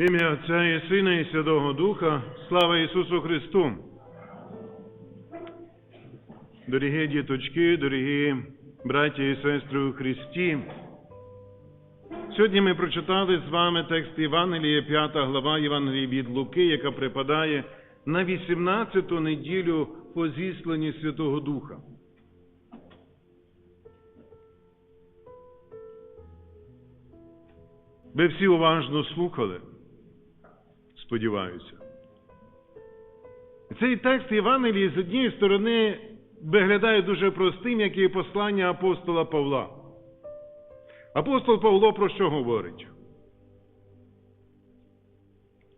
Ім'я Отця і Сина і Святого Духа, слава Ісусу Христу. Дорогі діточки, дорогі браті і сестри у Христі. Сьогодні ми прочитали з вами текст Євангелія, 5 глава Євангелія від Луки, яка припадає на 18-ту неділю по зісланні Святого Духа. Ви всі уважно слухали, сподіваюся. Цей текст Євангелії з однієї сторони виглядає дуже простим, як і послання апостола Павла. Апостол Павло про що говорить?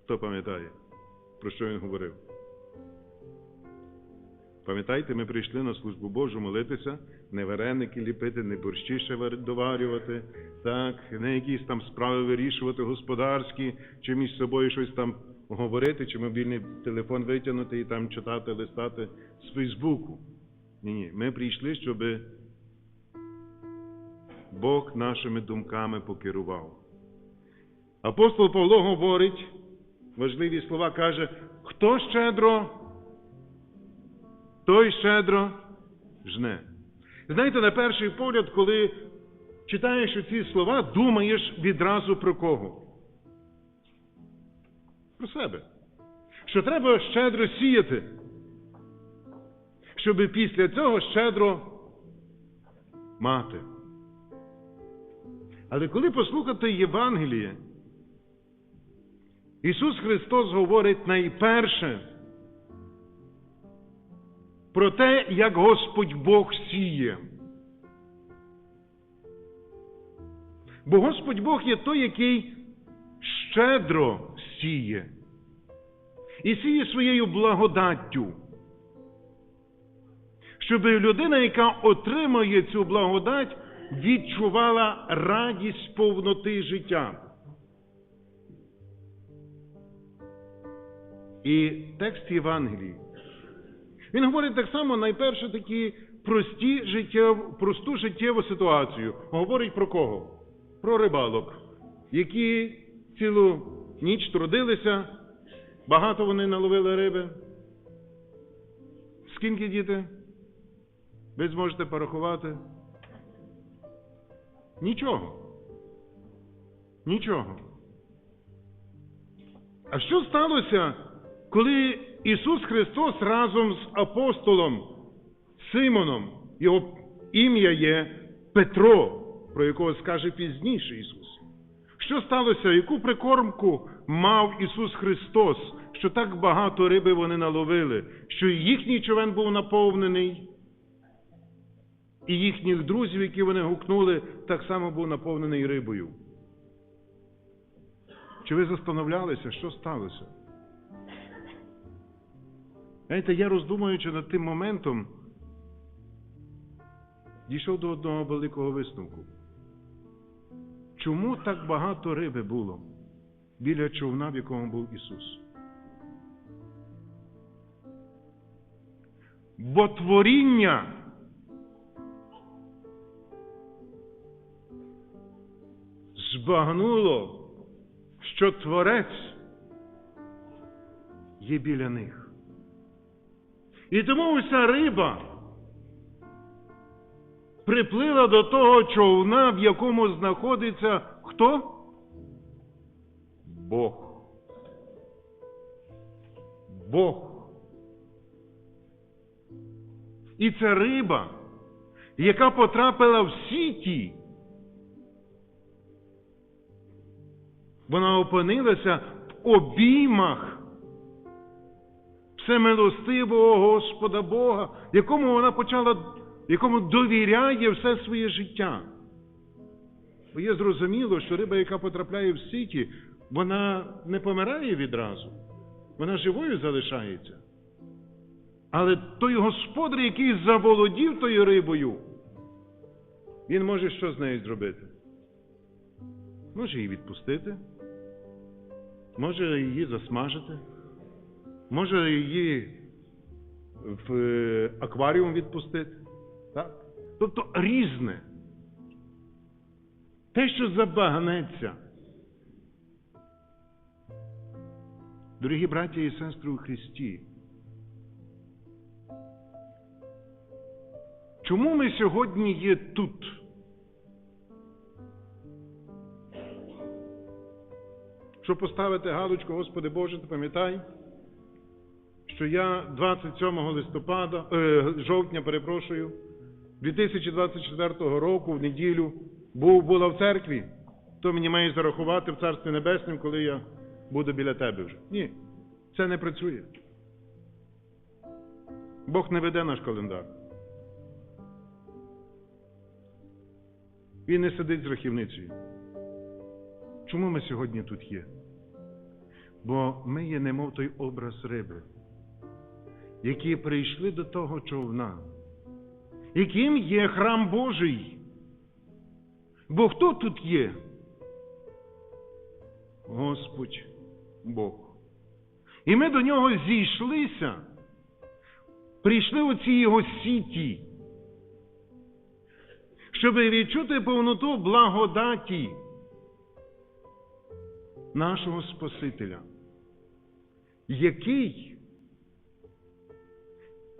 Хто пам'ятає, про що він говорив? Пам'ятаєте, ми прийшли на службу Божу молитися, не вареники ліпити, не борщі ще доварювати, так, не якісь там справи вирішувати господарські, чи між собою щось там говорити, чи мобільний телефон витягнути і там читати, листати з Фейсбуку. Ні, ні. Ми прийшли, щоб Бог нашими думками покерував. Апостол Павло говорить, важливі слова каже, хто щедро той щедро жне. Знаєте, на перший погляд, коли читаєш ці слова, думаєш відразу про кого? Про себе. Що треба щедро сіяти, щоб після цього щедро мати. Але коли послухати Євангеліє, Ісус Христос говорить найперше про те, як Господь Бог сіє. Бо Господь Бог є той, який щедро сіє. І сіє своєю благодаттю. Щоб людина, яка отримує цю благодать, відчувала радість повноти життя. І текст Євангелії він говорить так само найперше такі прості життєв, просту життєву ситуацію. Говорить про кого? Про рибалок, які цілу ніч трудилися, багато вони наловили риби. Скільки діти? Ви зможете порахувати? Нічого. Нічого. А що сталося, коли Ісус Христос разом з апостолом Симоном, його ім'я є Петро, про якого скаже пізніше Ісус. Що сталося? Яку прикормку мав Ісус Христос, що так багато риби вони наловили, що їхній човен був наповнений, і їхніх друзів, які вони гукнули, так само був наповнений рибою. Чи ви застановлялися, що сталося? Знаєте, я роздумуючи над тим моментом, дійшов до одного великого висновку. Чому так багато риби було біля човна, в якому був Ісус? Бо творіння збагнуло, що Творець є біля них. І тому вся риба приплила до того човна, в якому знаходиться хто? Бог. Бог. І ця риба, яка потрапила в сіті, вона опинилася в обіймах всемилостивого Господа Бога, якому вона почала, якому довіряє все своє життя. Бо є зрозуміло, що риба, яка потрапляє в сіті, вона не помирає відразу, вона живою залишається. Але той господар, який заволодів тою рибою, він може що з нею зробити? Може її відпустити, може її засмажити, може її в е, акваріум відпустити. Так? Тобто різне. Те, що забагнеться. Дорогі браті і сестри у Христі, чому ми сьогодні є тут? Щоб поставити галочку, Господи Боже, ти пам'ятай, що я 27 листопада, е, жовтня, перепрошую, 2024 року в неділю був була в церкві, то мені має зарахувати в Царстві Небесному, коли я буду біля тебе вже. Ні, це не працює. Бог не веде наш календар. Він не сидить з рахівницею. Чому ми сьогодні тут є? Бо ми є немов той образ риби, які прийшли до того човна, яким є храм Божий. Бо хто тут є? Господь Бог. І ми до нього зійшлися, прийшли у ці його сіті, щоб відчути повноту благодаті нашого Спасителя, який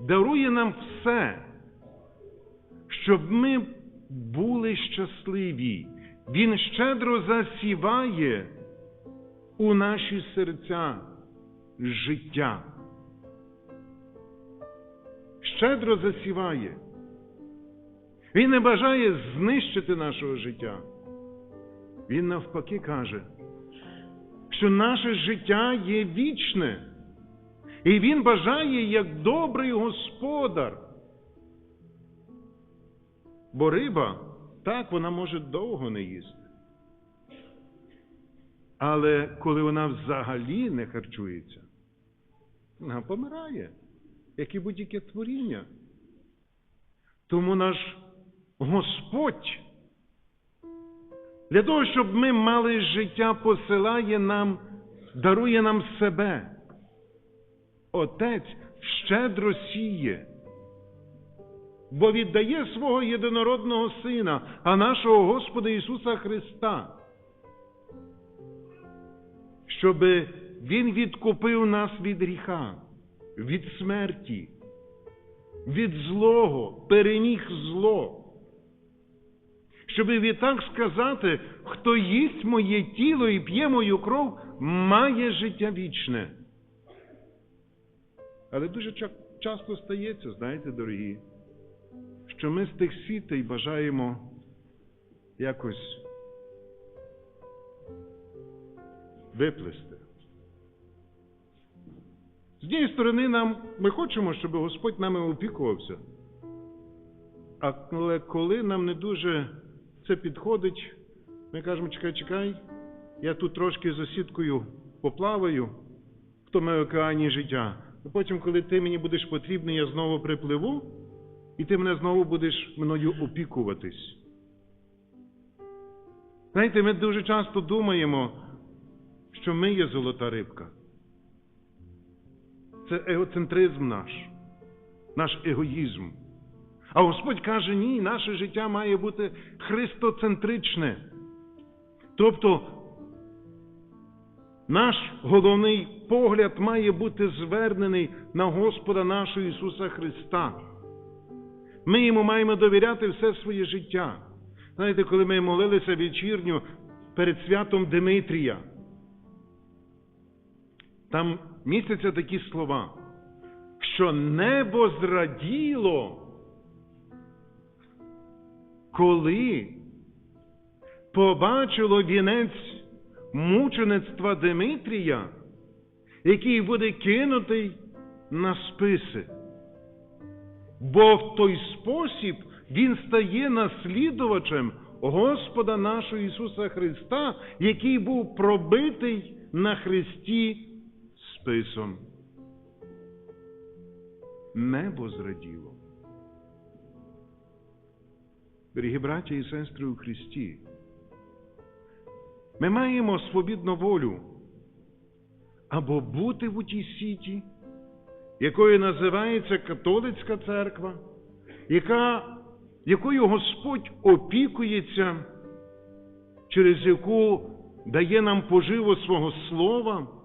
дарує нам все, щоб ми були щасливі. Він щедро засіває у наші серця життя. Щедро засіває. Він не бажає знищити нашого життя. Він навпаки каже, що наше життя є вічне. І він бажає як добрий господар. Бо риба, так, вона може довго не їсти. Але коли вона взагалі не харчується, вона помирає, як і будь-яке творіння. Тому наш Господь для того, щоб ми мали життя, посилає нам, дарує нам себе. Отець щедро сіє, бо віддає свого єдинородного Сина, а нашого Господа Ісуса Христа, щоб Він відкупив нас від гріха, від смерті, від злого, переміг зло. Щоб відтак сказати, хто їсть моє тіло і п'є мою кров, має життя вічне. Але дуже часто стається, знаєте, дорогі, що ми з тих сітей бажаємо якось виплести. З однієї сторони, нам, ми хочемо, щоб Господь нами опікувався. Але коли нам не дуже це підходить, ми кажемо, чекай, чекай, я тут трошки за сіткою поплаваю в тому океані життя. А потім, коли ти мені будеш потрібний, я знову припливу, і ти мене знову будеш мною опікуватись. Знаєте, ми дуже часто думаємо, що ми є золота рибка. Це егоцентризм наш, наш егоїзм. А Господь каже, ні, наше життя має бути христоцентричне. Тобто наш головний погляд має бути звернений на Господа нашого Ісуса Христа. Ми йому маємо довіряти все своє життя. Знаєте, коли ми молилися вечірню перед святом Димитрія, там містяться такі слова, що небо зраділо коли побачило вінець мучеництва Димитрія, який буде кинутий на списи. Бо в той спосіб він стає наслідувачем Господа нашого Ісуса Христа, який був пробитий на Христі списом. Небо зраділо. Дорогі браті і сестри у Христі, ми маємо свобідну волю або бути в тій сіті, якою називається католицька церква, яка, якою Господь опікується, через яку дає нам поживу свого слова,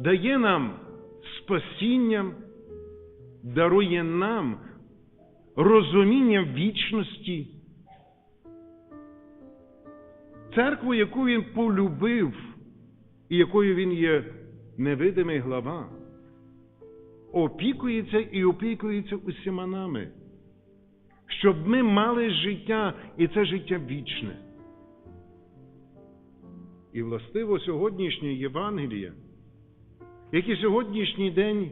дає нам спасіння, дарує нам розуміння вічності. Церкву, яку він полюбив, і якою він є невидимий глава, опікується і опікується усіма нами, щоб ми мали життя, і це життя вічне. І властиво сьогоднішнє Євангеліє, як і сьогоднішній день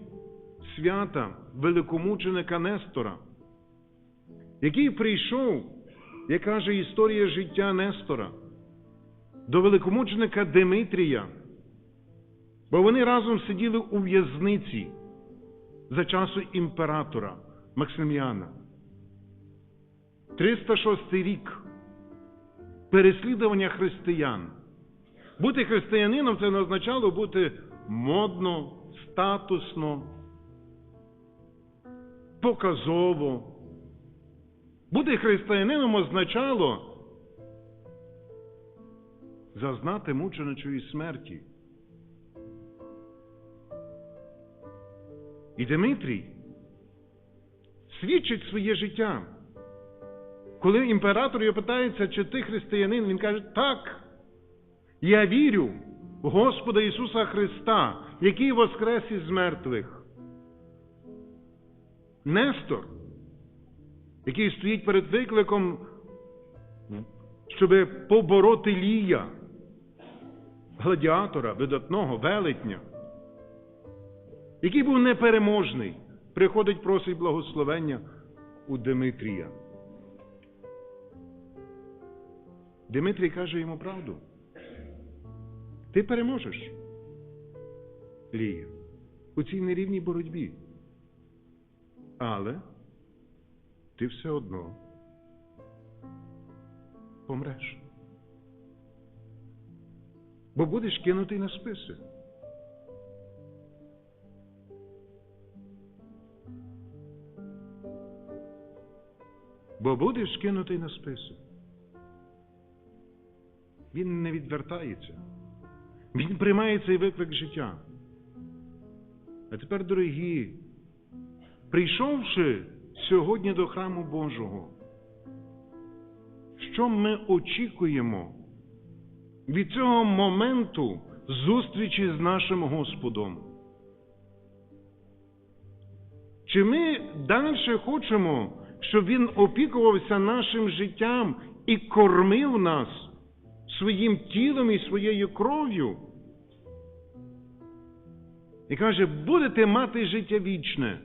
свята великомученика Нестора, який прийшов, як каже історія життя Нестора, до великомученика Димитрія, бо вони разом сиділи у в'язниці за часу імператора Максиміана. 306 рік переслідування християн. Бути християнином це не означало бути модно, статусно, показово. Бути християнином означало зазнати мученичої смерті. І Димитрій свідчить своє життя. Коли імператор його питається, чи ти християнин, він каже, так, я вірю Господа Ісуса Христа, який воскрес із мертвих. Нестор, який стоїть перед викликом, щоб побороти Лія, гладіатора, видатного, велетня, який був непереможний, приходить просить благословення у Димитрія. Димитрій каже йому правду. Ти переможеш, Лія, у цій нерівній боротьбі. Але ти все одно помреш. Бо будеш кинутий на списи. Бо будеш кинутий на списи. Він не відвертається. Він приймає цей виклик життя. А тепер, дорогі, прийшовши сьогодні до храму Божого, що ми очікуємо від цього моменту зустрічі з нашим Господом? Чи ми далі хочемо, щоб Він опікувався нашим життям і кормив нас своїм тілом і своєю кров'ю? І каже, будете мати життя вічне.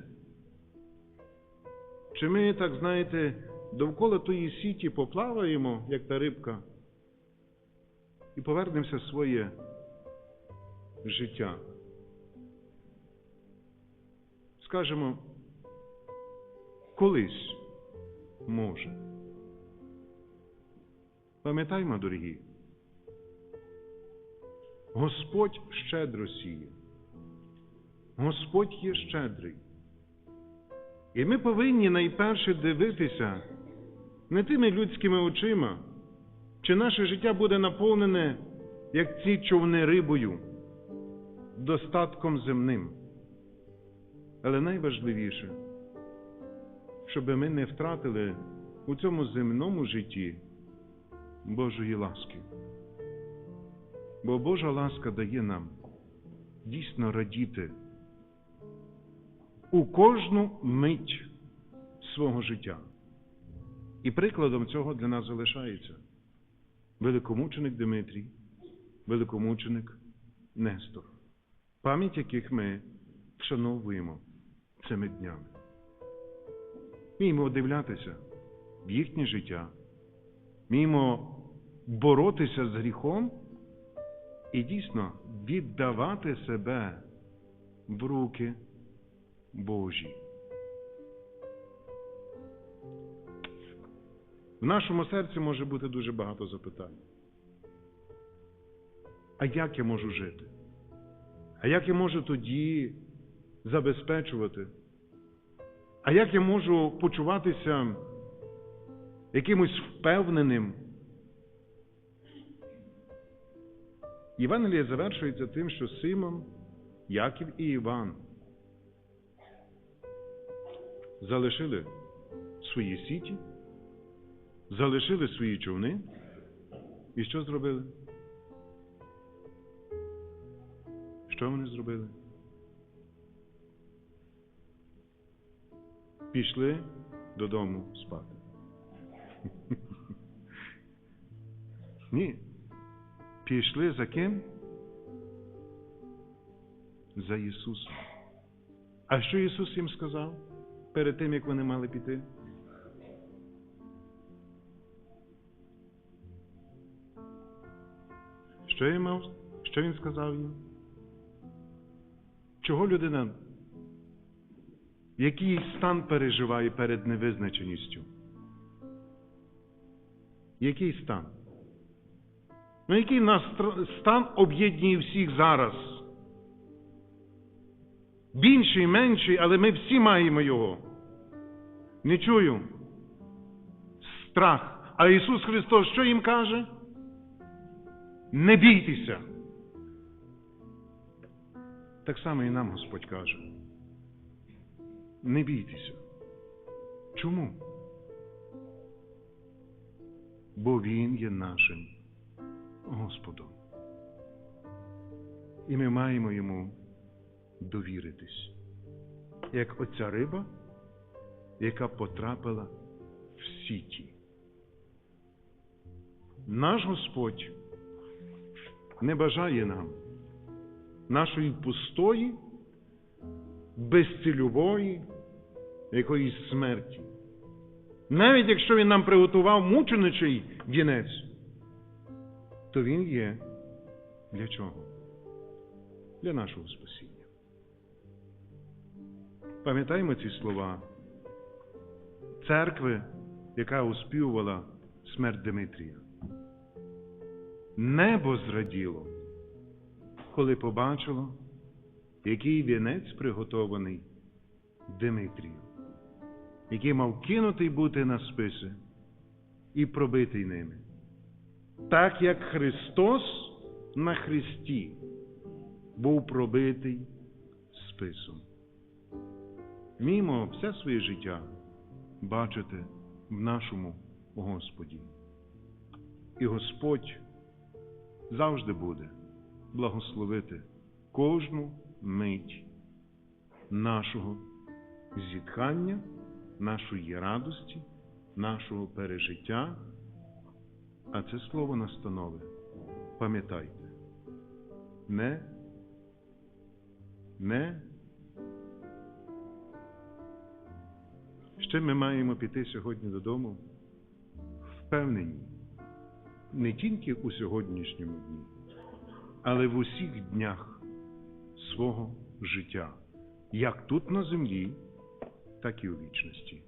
Чи ми, так знаєте, довкола тої сіті поплаваємо, як та рибка, і повернемося в своє життя? Скажемо, колись може. Пам'ятаймо, дорогі, Господь щедро сіє. Господь є щедрий. І ми повинні найперше дивитися не тими людськими очима, чи наше життя буде наповнене, як ці човни рибою, достатком земним. Але найважливіше, щоб ми не втратили у цьому земному житті Божої ласки. Бо Божа ласка дає нам дійсно радіти у кожну мить свого життя. І прикладом цього для нас залишається великомученик Дмитрій, великомученик Нестор, пам'ять яких ми вшановуємо цими днями. Міємо дивлятися в їхнє життя, міємо боротися з гріхом і дійсно віддавати себе в руки Божі. В нашому серці може бути дуже багато запитань. А як я можу жити? А як я можу тоді забезпечувати? А як я можу почуватися якимось впевненим? Євангеліє завершується тим, що Симон Яків і Іван залишили свої сіті, залишили свої човни. І що зробили? Що вони зробили? Пішли додому спати. Ні. Пішли за ким? За Ісусом. А що Ісус їм сказав перед тим, як вони мали піти? Що він мав? Що він сказав їм? Чого людина? Який стан переживає перед невизначеністю? Який стан? Ну, який нас стан об'єднує всіх зараз? Більший, менший, але ми всі маємо його. Не чую. Страх. А Ісус Христос що їм каже? Не бійтеся. Так само і нам Господь каже. Не бійтеся. Чому? Бо Він є нашим Господом. І ми маємо йому довіритись. Як оця риба, яка потрапила в сіті. Наш Господь не бажає нам нашої пустої, безцільової, якоїсь смерті. Навіть якщо він нам приготував мученичий вінець, то він є для чого? Для нашого спасіння. Пам'ятаємо ці слова церкви, яка оспівувала смерть Димитрія. Небо зраділо, коли побачило, який вінець приготований Димитрію, який мав кинутий бути на списи і пробитий ними. Так як Христос на Христі був пробитий списом. Мімо все своє життя бачити в нашому Господі. І Господь завжди буде благословити кожну мить нашого зітхання, нашої радості, нашого пережиття. А це слово настанови. Пам'ятайте. Не, не. Ще ми маємо піти сьогодні додому впевнені не тільки у сьогоднішньому дні, але в усіх днях свого життя, як тут на землі, так і у вічності.